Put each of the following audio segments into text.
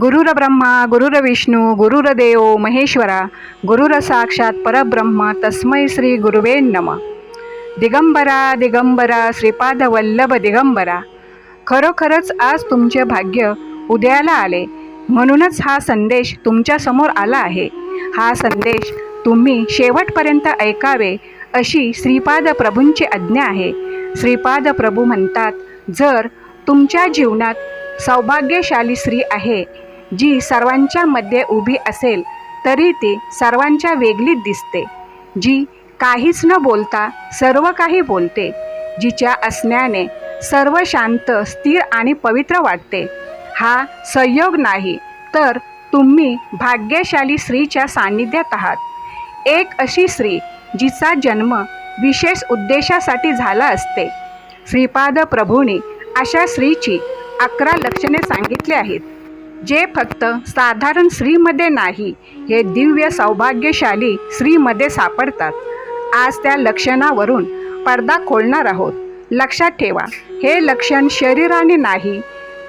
गुरुर्ब्रह्मा गुरुर्विष्णू गुरुर्देव महेश्वरा गुरुर साक्षात परब्रह्म तस्मै श्री गुरुवे नम. दिगंबरा दिगंबरा श्रीपाद वल्लभ दिगंबरा खरोखरच आज तुमचे भाग्य उदयाला आले. म्हणूनच हा संदेश तुमच्यासमोर आला आहे. हा संदेश तुम्ही शेवटपर्यंत ऐकावे अशी श्रीपाद प्रभूंची आज्ञा आहे. श्रीपाद प्रभू म्हणतात जर तुमच्या जीवनात सौभाग्यशाली स्त्री आहे. जी सर्वांच्या मध्ये उभी असेल तरी ती सर्वांच्या वेगळीत दिसते. जी काहीच न बोलता सर्व काही बोलते जिच्या असण्याने सर्व शांत स्थिर आणि पवित्र वाटते. हा संयोग नाही तर तुम्ही भाग्यशाली स्त्रीच्या सान्निध्यात आहात. एक अशी स्त्री जिचा जन्म विशेष उद्देशासाठी झाला असते. श्रीपाद प्रभूने अशा स्त्रीची अकरा लक्षणे सांगितली आहेत. जे फक्त साधारण स्त्रीमध्ये नाही हे दिव्य सौभाग्यशाली स्त्रीमध्ये सापडतात. आज त्या लक्षणावरून पडदा खोलणार आहोत. लक्षात ठेवा हे लक्षण शरीराने नाही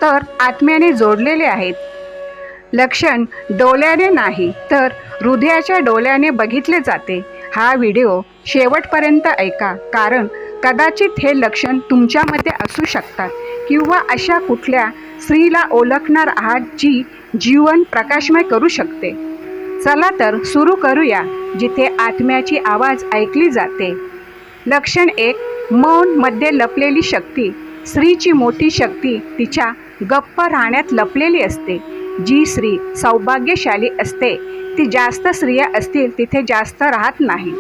तर आत्म्याने जोडलेले आहेत. लक्षण डोळ्याने नाही तर हृदयाच्या डोळ्याने बघितले जाते. हा व्हिडिओ शेवटपर्यंत ऐका कारण कदाचित हे लक्षण तुमच्यामध्ये असू शकतात किंवा अशा कुठल्या स्त्रीला ओळखणार आहात जी जीवन प्रकाशमय करू शकते. चला तर सुरू करूया जिथे आत्म्याची आवाज ऐकली जाते. लक्षण एक मौनमध्ये लपलेली शक्ती. स्त्रीची मोठी शक्ती तिच्या गप्प राहण्यात लपलेली असते. जी स्त्री सौभाग्यशाली असते ती जास्त स्त्रिया असतील तिथे जास्त राहत नाही.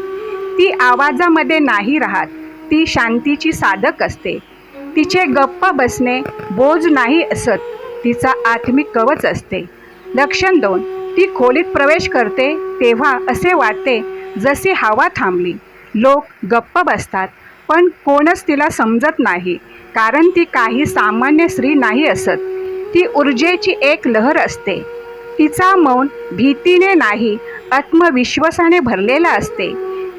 ती आवाजामध्ये नाही राहत. ती शांतीची साधक असते. तिचे गप्प बसणे बोज नाही असत तिचा आत्मिक कवच असते. लक्षण दोन ती खोलीत प्रवेश करते तेव्हा असे वाटते जशी हवा थांबली. लोक गप्प बसतात पण कोणच तिला समजत नाही कारण ती काही सामान्य स्त्री नाही असत. ती ऊर्जेची एक लहर असते. तिचा मौन भीतीने नाही आत्मविश्वासाने भरलेला असते.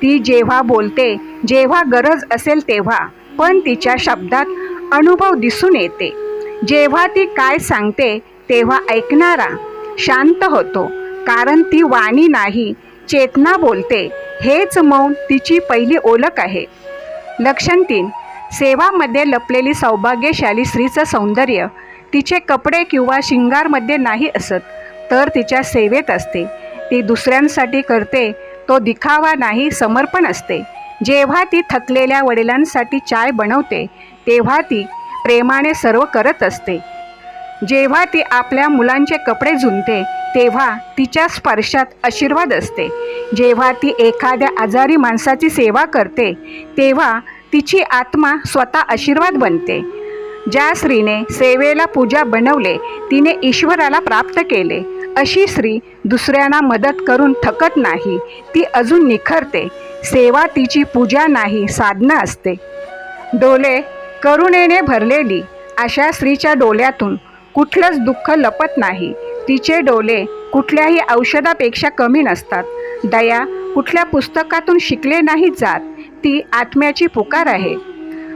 ती जेव्हा बोलते जेव्हा गरज असेल तेव्हा पण तिच्या शब्दात अनुभव दिसून येते. जेव्हा ती काय सांगते तेव्हा ऐकणारा शांत होतो कारण ती वाणी नाही चेतना बोलते हेच मौन तिची पहिली ओळख आहे. लक्षण तीन. सेवामध्ये लपलेली सौभाग्यशाली स्त्रीचं सौंदर्य तिचे कपडे किंवा शिंगारमध्ये नाही असत तर तिच्या सेवेत असते. ती दुसऱ्यांसाठी करते तो दिखावा नाही समर्पण असते. जेव्हा ती थकलेल्या वडिलांसाठी चाय बनवते तेव्हा ती प्रेमाने सर्व करत असते. जेव्हा ती आपल्या मुलांचे कपडे झुंजते तेव्हा तिच्या स्पर्शात आशीर्वाद असते. जेव्हा ती एखाद्या आजारी माणसाची सेवा करते तेव्हा तिची आत्मा स्वतः आशीर्वाद बनते. ज्या स्त्रीने सेवेला पूजा बनवले तिने ईश्वराला प्राप्त केले. अशी स्त्री दुसऱ्यांना मदत करून थकत नाही ती अजून निखरते. सेवा तिची पूजा नाही साधना असते. डोले करुणेने भरलेली अशा स्त्रीच्या डोल्यातून कुठलंच दुःख लपत नाही. तिचे डोले कुठल्याही औषधापेक्षा कमी नसतात. दया कुठल्या पुस्तकातून शिकले नाही जात ती आत्म्याची पुकार आहे.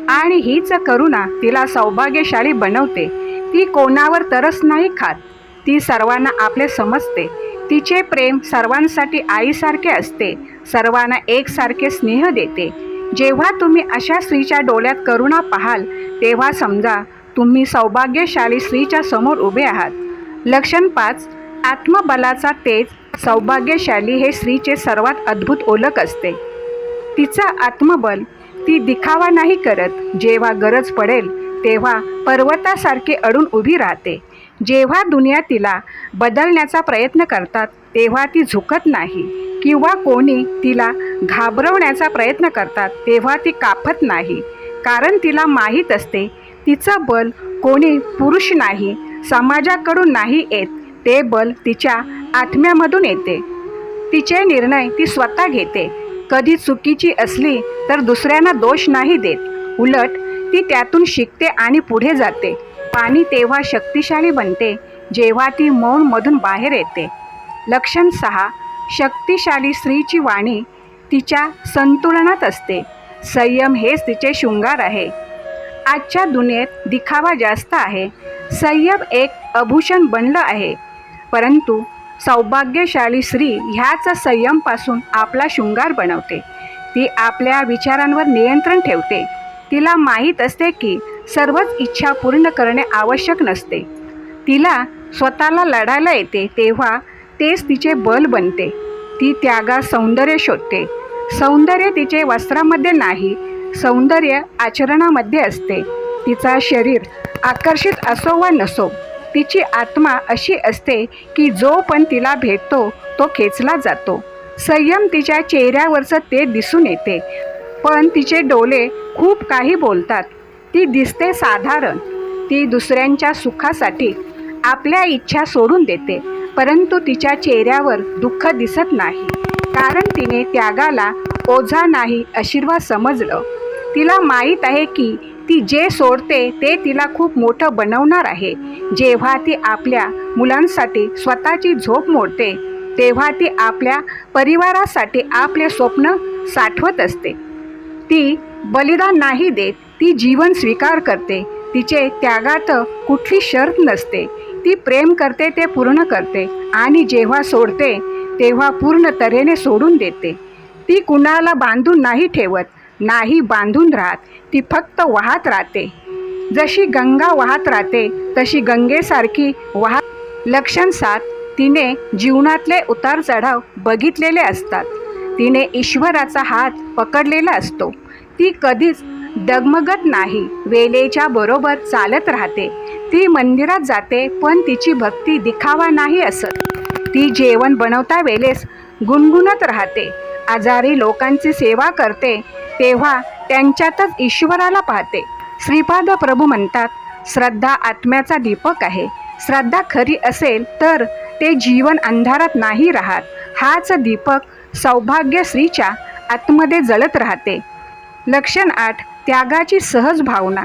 आणि हीच करुणा तिला सौभाग्यशाली बनवते. ती कोणावर तरस नाही खात. ती सर्वांना आपले समजते. तिचे प्रेम सर्वांसाठी आईसारखे असते. सर्वांना एकसारखे स्नेह देते. जेव्हा तुम्ही अशा स्त्रीच्या डोळ्यात करुणा पाहाल तेव्हा समजा तुम्ही सौभाग्यशाली स्त्रीच्या समोर उभे आहात. लक्षण पाच आत्मबलाचा तेज सौभाग्यशाली हे स्त्रीचे सर्वात अद्भुत ओळख असते. तिचं आत्मबल ती दिखावा नाही करत. जेव्हा गरज पडेल तेव्हा पर्वतासारखी अडून उभी राहते. जेव्हा दुनिया तिला बदलण्याचा प्रयत्न करतात तेव्हा ती झुकत नाही. किंवा कोणी तिला घाबरवण्याचा प्रयत्न करतात तेव्हा ती कापत नाही. कारण तिला माहीत असते तिचं बल कोणी पुरुष नाही समाजाकडून नाही येत. ते बल तिच्या आत्म्यामधून येते. तिचे निर्णय ती स्वतः घेते. कधी चुकीची असली तर दुसऱ्यांना दोष नाही देत. उलट ती त्यातून शिकते आणि पुढे जाते. पाणी तेव्हा शक्तिशाली बनते जेव्हा ती मौनमधून बाहेर येते. लक्षण सहा शक्तिशाली स्त्रीची वाणी तिच्या संतुलनात असते. संयम हेच तिचे शृंगार आहे. आजच्या दुनियेत दिखावा जास्त आहे. संयम एक आभूषण बनलं आहे. परंतु सौभाग्यशाली स्त्री ह्याच संयमपासून आपला शृंगार बनवते. ती आपल्या विचारांवर नियंत्रण ठेवते. तिला माहीत असते की सर्वच इच्छा पूर्ण करणे आवश्यक नसते. तिला स्वतःला लढायला येते तेव्हा तेच तिचे बल बनते. ती त्यागात सौंदर्य शोधते. सौंदर्य तिचे वस्त्रामध्ये नाही सौंदर्य आचरणामध्ये असते. तिचा शरीर आकर्षित असो वा नसो तिची आत्मा अशी असते की जो पण तिला भेटतो तो खेचला जातो. संयम तिच्या चेहऱ्यावरचं ते दिसून येते. पण तिचे डोले खूप काही बोलतात. ती दिसते साधारण. ती दुसऱ्यांच्या सुखासाठी आपल्या इच्छा सोडून देते परंतु तिच्या चेहऱ्यावर दुःख दिसत नाही. कारण तिने त्यागाला ओझा नाही आशीर्वाद समजलं. तिला माहीत आहे की ती जे सोडते ते तिला खूप मोठं बनवणार आहे. जेव्हा ती आपल्या मुलांसाठी स्वतःची झोप मोडते तेव्हा ती आपल्या परिवारासाठी आपले स्वप्न साठवत असते. ती बलिदान नाही देत ती जीवन स्वीकार करते. तिचे त्यागात कुठली शर्त नसते. ती प्रेम करते ते पूर्ण करते आणि जेव्हा सोडते तेव्हा पूर्ण तऱ्हेने सोडून देते. ती कुणाला बांधून नाही ठेवत नाही बांधून राहत ती फक्त वाहत राहते. जशी गंगा वाहत राहते तशी गंगेसारखी वाहत लक्षण साथ तिने जीवनातले उतार चढाव बघितलेले असतात. तिने ईश्वराचा हात पकडलेला असतो. ती कधीच डगमगत नाही. वेलेच्या बरोबर चालत राहते. ती मंदिरात जाते पण तिची भक्ती दिखावा नाही असत. ती जेवण बनवता वेळेस गुणगुणत राहते. आजारी लोकांची सेवा करते तेव्हा त्यांच्यातच ईश्वराला पाहते. श्रीपाद प्रभू म्हणतात श्रद्धा आत्म्याचा दीपक आहे. श्रद्धा खरी असेल तर ते जीवन अंधारात नाही राहत. हाच दीपक सौभाग्य स्त्रीच्या आतमध्ये जळत राहते. लक्षण आठ त्यागाची सहज भावना.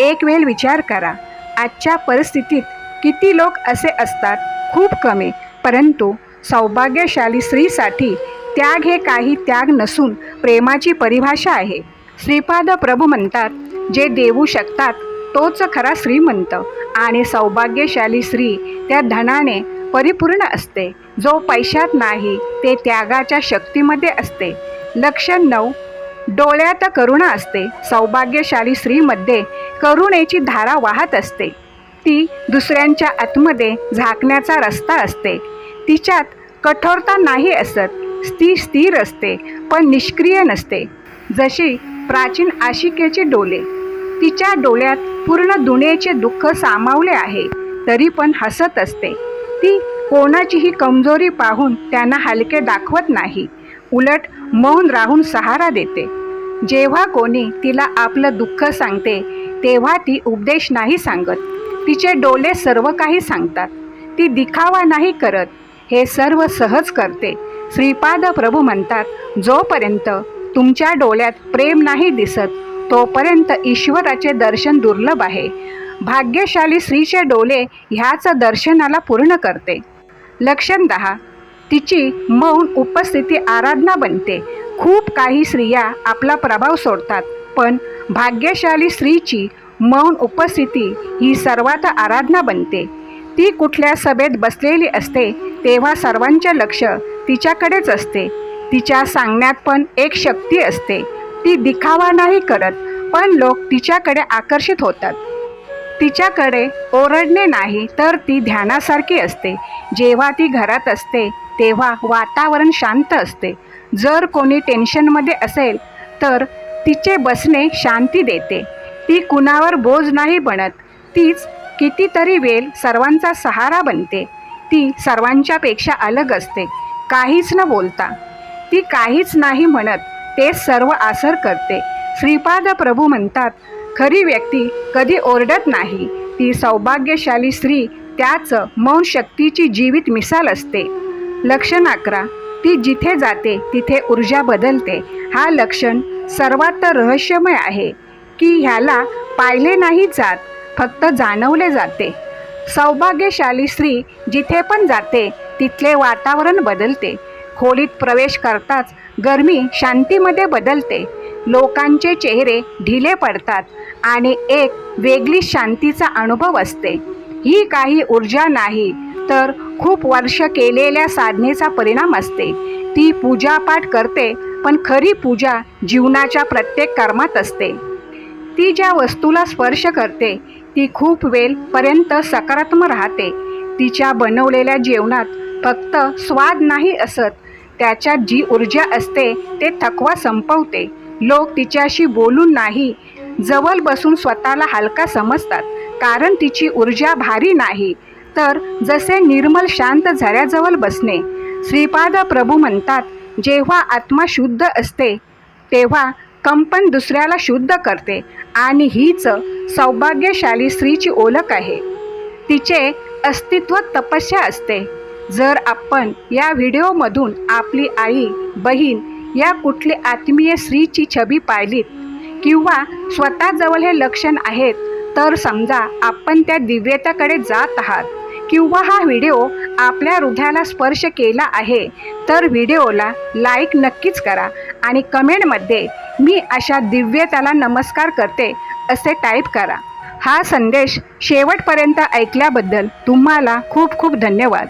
एक वेळ विचार करा आजच्या परिस्थितीत किती लोक असे असतात? खूप कमी. परंतु सौभाग्यशाली स्त्रीसाठी त्याग हे काही त्याग नसून प्रेमाची परिभाषा आहे. श्रीपाद प्रभू म्हणतात जे देऊ शकतात तोच खरा श्रीमंत. आणि सौभाग्यशाली स्त्री त्या धनाने परिपूर्ण असते. जो पैशात नाही ते त्यागाच्या शक्तीमध्ये असते. लक्ष नऊ डोळ्यात करुणा असते. सौभाग्यशाली स्त्रीमध्ये करुणेची धारा वाहत असते. ती दुसऱ्यांच्या आतमध्ये झाकण्याचा रस्ता असते. तिच्यात कठोरता नाही असत. ती स्थिर असते पण निष्क्रिय नसते. जशी प्राचीन आशिकेचे डोले. तिच्या डोळ्यात पूर्ण दुनियेचे दुःख सामावले आहे तरी पण हसत असते. ती कोणाचीही कमजोरी पाहून त्यांना हलके दाखवत नाही. उलट मौन राहून सहारा देते. जेव्हा कोणी तिला आपलं दुःख सांगते तेव्हा ती उपदेश नाही सांगत. तिचे डोले सर्व काही सांगतात. ती दिखावा नाही करत. हे सर्व सहज करते. श्रीपाद प्रभू म्हणतात जोपर्यंत तुमच्या डोळ्यात प्रेम नाही दिसत तोपर्यंत ईश्वराचे दर्शन दुर्लभ आहे. भाग्यशाली स्त्रीचे डोले ह्याच दर्शनाला पूर्ण करते. लक्षण दहा तिची मौन उपस्थिती आराधना बनते. खूप काही स्त्रिया आपला प्रभाव सोडतात पण भाग्यशाली स्त्रीची मौन उपस्थिती ही सर्वात आराधना बनते. ती कुठल्या सभेत बसलेली असते तेव्हा सर्वांचे लक्ष तिच्याकडेच असते. तिच्या सांगण्यात पण एक शक्ती असते. ती दिखावा नाही करत पण लोक तिच्याकडे आकर्षित होतात. तिच्याकडे ओरडणे नाही तर ती ध्यानासारखी असते. जेव्हा ती घरात असते तेव्हा वातावरण शांत असते. जर कोणी टेन्शनमध्ये असेल तर तिचे बसणे शांती देते. ती कुणावर बोज नाही बनत. तीच कितीतरी वेळ सर्वांचा सहारा बनते. ती सर्वांच्यापेक्षा अलग असते. काहीच न बोलता. ती काहीच नाही म्हणत. ते सर्व आसर करते. श्रीपाद प्रभू म्हणतात खरी व्यक्ती कधी ओरडत नाही. ती सौभाग्यशाली स्त्री त्याच मौन शक्तीची जीवित मिसाल असते. लक्षण अकरा. ती जिथे जाते तिथे ऊर्जा बदलते. हा लक्षण सर्वात रहस्यमय आहे की ह्याला पाहिले नाही जात फक्त जाणवले जाते. सौभाग्यशाली स्त्री जिथे पण जाते तिथले वातावरण बदलते. खोलीत प्रवेश करताच गरमी शांतीमध्ये बदलते. लोकांचे चेहरे ढिले पडतात आणि एक वेगळी शांतीचा अनुभव असते. ही काही ऊर्जा नाही तर खूप वर्ष केलेल्या साधनेचा परिणाम असते. ती पूजापाठ करते पण खरी पूजा जीवनाच्या प्रत्येक कर्मात असते. ती ज्या वस्तूला स्पर्श करते ती खूप वेळपर्यंत सकारात्मक राहते. तिच्या बनवलेल्या जेवणात फक्त स्वाद नाही असत त्याच्यात जी ऊर्जा असते ते थकवा संपवते. लोक तिच्याशी बोलून नाही जवळ बसून स्वतःला हलका समजतात कारण तिची ऊर्जा भारी नाही. तर जसे निर्मल शांत झऱ्याजवळ बसणे. श्रीपाद प्रभू म्हणतात जेव्हा आत्मा शुद्ध असते तेव्हा कंपन दुसऱ्याला शुद्ध करते आणि हीच सौभाग्यशाली स्त्रीची ओळख आहे. तिचे अस्तित्व तपस्या असते. जर आपण या व्हिडिओमधून आपली आई बहीण या कुठली आत्मीय स्त्रीची छबी पाहिलीत किंवा स्वतःजवळ हे लक्षण आहेत तर समजा आपण त्या दिव्यतेकडे जात आहात. किंवा हा व्हिडिओ आपल्या हृदयाला स्पर्श केला आहे तर व्हिडिओला लाईक नक्कीच करा आणि कमेंटमध्ये मी अशा दिव्यतेला नमस्कार करते असे टाईप करा. हा संदेश शेवटपर्यंत ऐकल्याबद्दल तुम्हाला खूप खूप धन्यवाद.